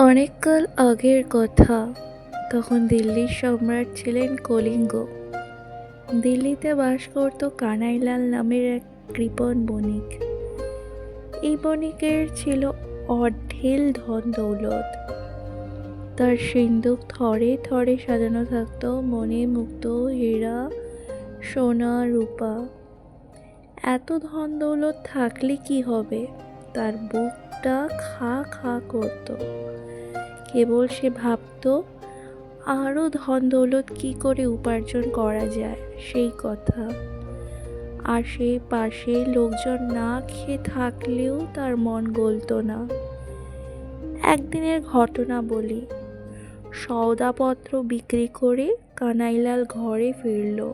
অনেককাল আগের কথা। তখন দিল্লির সম্রাট ছিলেন কলিঙ্গ। দিল্লিতে বাস করত কানাইলাল নামের এক কৃপণ বণিক। এই বণিকের ছিল অঢেল ধন দৌলত। তার সিন্দুক থরে থরে সাজানো থাকতো মনে মুক্ত হীরা সোনা রূপা। এত ধন দৌলত থাকলে কি হবে? তার বুকটা খা খা করতো। কেবল সে ভাবত আরও ধন দৌলত কী করে উপার্জন করা যায়? সেই কথা। আর সেই পাশে লোকজন না খেয়ে থাকলেও তার মন গলতো না। একদিনের ঘটনা বলি। সওদাপত্র বিক্রি করে কানাইলাল ঘরে ফিরল।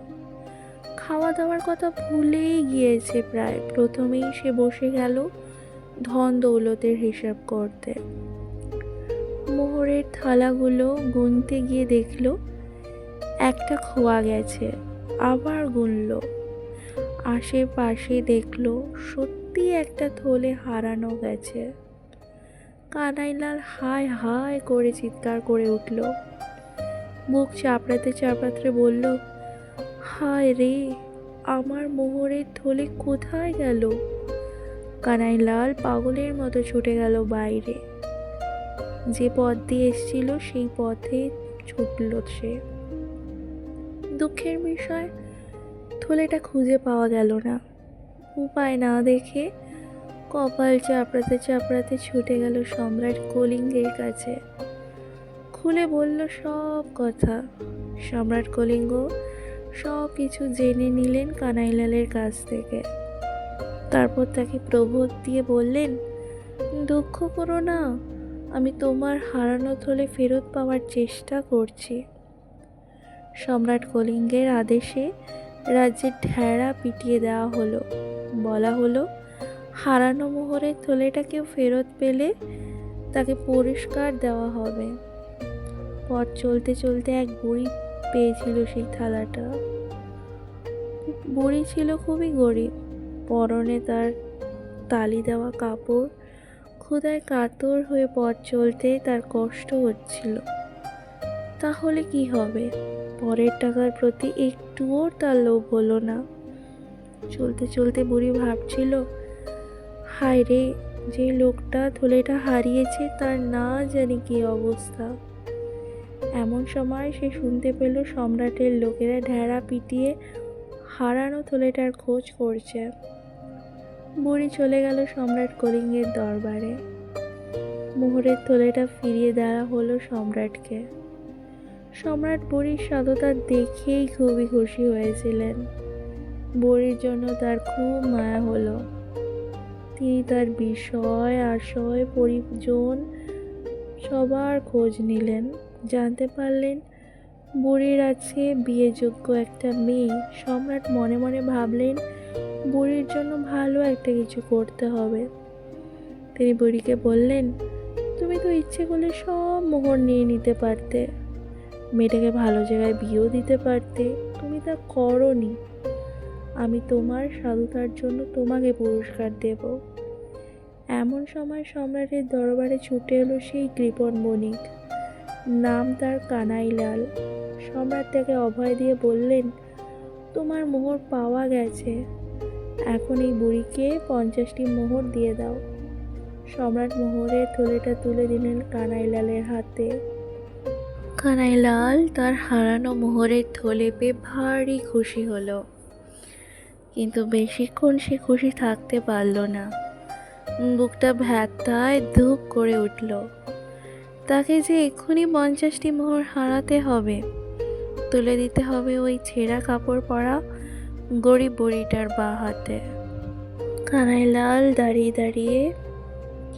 খাওয়া দাওয়ার কথা ভুলেই গিয়েছে প্রায়। প্রথমেই সে বসে গেল ধন দৌলতের হিসাব করতে। মোহরের থালাগুলো গুনতে গিয়ে দেখল, একটা খোয়া গেছে, আবার গুনল। আশেপাশে দেখল, সত্যি একটা থলে হারানো গেছে। কানাইলাল হায় হায় করে চিৎকার করে উঠল। বুক চাপড়াতে চাপড়াতে বলল, হায় রে, আমার মোহরের থলে কোথায় গেল? কানাইলাল পাগলের মতো ছুটে গেল বাইরে। যে পথ দিয়ে এসেছিল, সেই পথে ছুটল সে। দুঃখের বিষয়, থলেটা খুঁজে পাওয়া গেল না। উপায় না দেখে কপাল চাপড়াতে চাপড়াতে ছুটে গেল সম্রাট কলিঙ্গের কাছে। খুলে বলল, সব কথা। সম্রাট কলিঙ্গ সব কিছু জেনে নিলেন কানাইলালের কাছ থেকে। তারপর তাকে প্রবোধ দিয়ে বললেন, দুঃখ করো না আমি তোমার হারানো থলে ফেরত পাওয়ার চেষ্টা করছি। সম্রাট কলিঙ্গের আদেশে রাজ্যের ঢেড়া পিটিয়ে দেওয়া হলো। বলা হলো, হারানো মোহরের থলেটা কেউ ফেরত পেলে তাকে পুরস্কার দেওয়া হবে। পথ চলতে চলতে এক বুড়ি পেয়েছিল সেই থালাটা। বুড়ি ছিল খুবই গরিব। পরনে তার তালি দেওয়া কাপড় ক্ষুধায় কাতর হয়ে পথ চলতে তার কষ্ট হচ্ছিল। তাহলে কি হবে? পরের টাকার প্রতি একটুও তার লোভ হলো না। চলতে চলতে বুড়ি ভাবছিল, হায় রে, যে লোকটা থলেটা হারিয়েছে তার না জানি কি অবস্থা। এমন সময় সে শুনতে পেল সম্রাটের লোকেরা ঢেড়া পিটিয়ে হারানো থলেটার খোঁজ করছে। বুড়ি চলে গেল সম্রাট কলিঙ্গের দরবারে। মোহরের থলেটা ফিরিয়ে দেওয়া হলো সম্রাটকে। সম্রাট বুড়ির সততা দেখেই খুবই খুশি হয়েছিলেন। বুড়ির জন্য তার খুব মায়া হলো। তিনি তার বিষয় আশয়, পরিজন সবার খোঁজ নিলেন। জানতে পারলেন বুড়ির আছে বিয়েযোগ্য একটা মেয়ে। সম্রাট মনে মনে ভাবলেন বুড়ির জন্য ভালো একটা কিছু করতে হবে। তিনি বুড়িকে বললেন, তুমি তো ইচ্ছে করলে সব মোহর নিয়ে নিতে পারতে। মেয়েটাকে ভালো জায়গায় বিয়েও দিতে পারতে। তুমি তা করনি। আমি তোমার সাধুতার জন্য তোমাকে পুরস্কার দেব। এমন সময় সম্রাটের দরবারে ছুটে এলো সেই কৃপণ বণিক নাম তার কানাইলাল। সম্রাট তাকে অভয় দিয়ে বললেন, তোমার মোহর পাওয়া গেছে। এখন এই বুড়িকে পঞ্চাশটি মোহর দিয়ে দাও। সম্রাট মোহরের থলেটা তুলে দিলেন কানাইলালের হাতে। কানাইলাল তার হারানো মোহরের থলে পেয়ে ভারী খুশি হলো। কিন্তু বেশিক্ষণ সে খুশি থাকতে পারল না। বুকটা ভ্যাতায় ধূপ করে উঠল। তাকে যে এক্ষুনি পঞ্চাশটি মোহর হারাতে হবে, তুলে দিতে হবে ওই ছেঁড়া কাপড় পরা গরিব বুড়িটার বা হাতে। কানাইলাল দাঁড়িয়ে দাঁড়িয়ে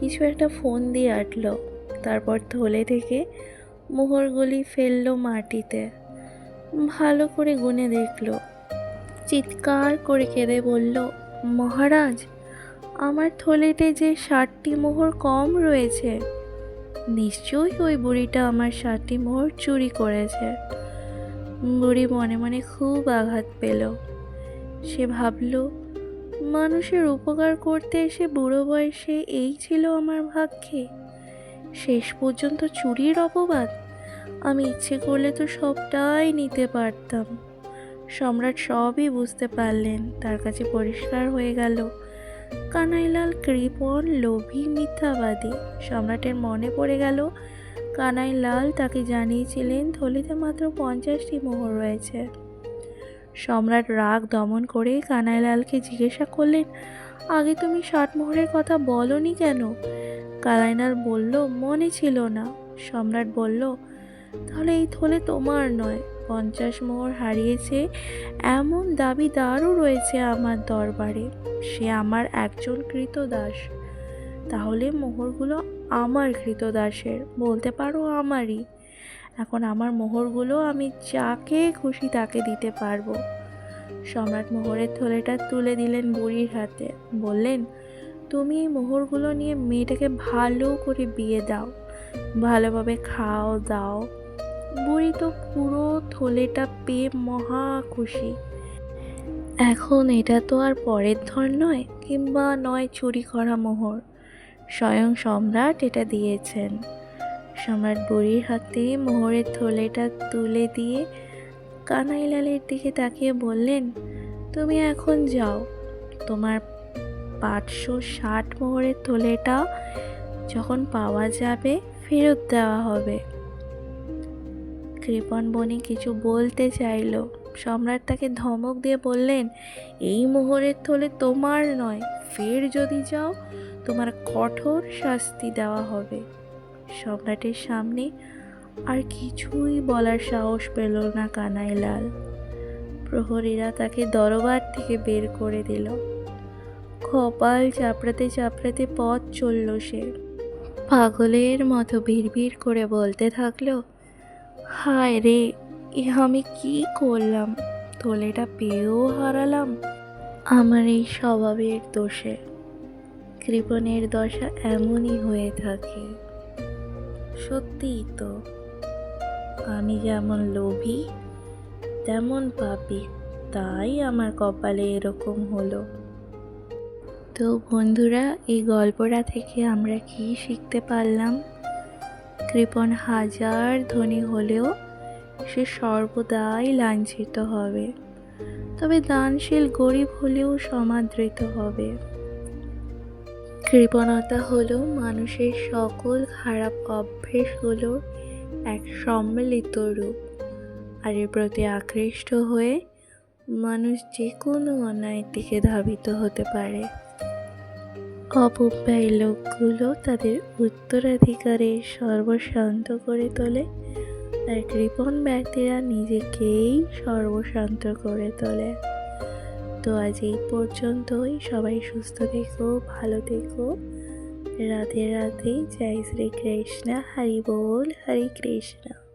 কিছু একটা ফোন দিয়ে আটলো, তারপর থলে থেকে মোহরগুলি ফেলল মাটিতে। ভালো করে গুনে দেখল। চিৎকার করে কেঁদে বলল, মহারাজ, আমার থলেতে যে ষাটটি মোহর কম রয়েছে, নিশ্চয়ই ওই বুড়িটা আমার ষাটটি মোহর চুরি করেছে। বুড়ি মনে মনে খুব আঘাত পেল। সে ভাবল, মানুষের উপকার করতে এসে বুড়ো বয়সে এই ছিল আমার ভাগ্যে। শেষ পর্যন্ত চুরির অপবাদ। আমি ইচ্ছে করলে তো সবটাই নিতে পারতাম। সম্রাট সবই বুঝতে পারলেন। তার কাছে পরিষ্কার হয়ে গেল, কানাইলাল কৃপণ লোভী মিথ্যাবাদী। সম্রাটের মনে পড়ে গেল, কানাইলাল তাকে জানিয়েছিলেন থলিতে মাত্র পঞ্চাশটি মোহর রয়েছে। সম্রাট রাগ দমন করে কানাইলালকে জিজ্ঞাসা করলেন, আগে তুমি ষাট মোহরের কথা বলনি কেন? কানাইলাল বলল, মনে ছিল না। সম্রাট বলল, তাহলে এই থলে তোমার নয় পঞ্চাশ মোহর হারিয়েছে, এমন দাবিদারও রয়েছে আমার দরবারে। সে আমার একজন কৃতদাস। তাহলে মোহরগুলো আমার কৃতদাসের, বলতে পারো আমারই। এখন আমার মোহরগুলো আমি যাকে খুশি তাকে দিতে পারব। সম্রাট মোহরের থলেটা তুলে দিলেন বুড়ির হাতে। বললেন, তুমি এই মোহরগুলো নিয়ে মেয়েটাকে ভালো করে বিয়ে দাও। ভালোভাবে খাও, দাও। বুড়ি তো পুরো থলেটা পেয়ে মহা খুশি। এখন এটা তো আর পরের ধর নয়, কিংবা নয় চুরি করা মোহর। স্বয়ং সম্রাট এটা দিয়েছেন। সম্রাট বুড়ির হাতে মোহরের থলেটা তুলে দিয়ে কানাইলালের দিকে তাকিয়ে বললেন, তুমি এখন যাও। তোমার পাঁচশো ষাট মোহরের থলেটা যখন পাওয়া যাবে, ফেরত দেওয়া হবে। কৃপণ বনি কিছু বলতে চাইল। সম্রাট তাকে ধমক দিয়ে বললেন, এই মোহরের থলে তোমার নয়, ফের যদি যাও, তোমার কঠোর শাস্তি দেওয়া হবে। সম্রাটের সামনে আর কিছুই বলার সাহস পেল না কানাইলাল। প্রহরীরা তাকে দরবার থেকে বের করে দিল। কপাল চাপড়াতে চাপড়াতে পথ চলল সে। পাগলের মতো ভিড় করে বলতে থাকল, হায় রে, এ আমি কি করলাম? থলেটা পেয়েও হারালাম? আমার এই স্বভাবের দোষে। কৃপণের দশা এমনই হয়ে থাকে। সত্যিই তো। আমি যেমন লোভী, তেমন পাপি, তাই আমার কপালে এরকম হলো। তো বন্ধুরা, এই গল্পটা থেকে আমরা কি শিখতে পারলাম? কৃপণ হাজার ধনী হলেও সে সর্বদাই লাঞ্ছিত হবে, তবে দানশীল গরিব হলেও সমাদৃত হবে। কৃপণতা হলো মানুষের সকল খারাপ অভ্যেসগুলোর এক সম্মিলিত রূপ। আর এর প্রতি আকৃষ্ট হয়ে মানুষ যে কোনো অন্যায়ের দিকে ধাবিত হতে পারে। অপব্যয় লোকগুলো তাদের উত্তরাধিকারে সর্বশান্ত করে তোলে। আর কৃপণ ব্যক্তিরা নিজেকেই সর্বশান্ত করে তোলে। তো আজ এই পর্যন্তই। সবাই সুস্থ থেকো, ভালো থেকো। রাধে রাধে। জয় শ্রী কৃষ্ণ। হরি বল। হরি কৃষ্ণ।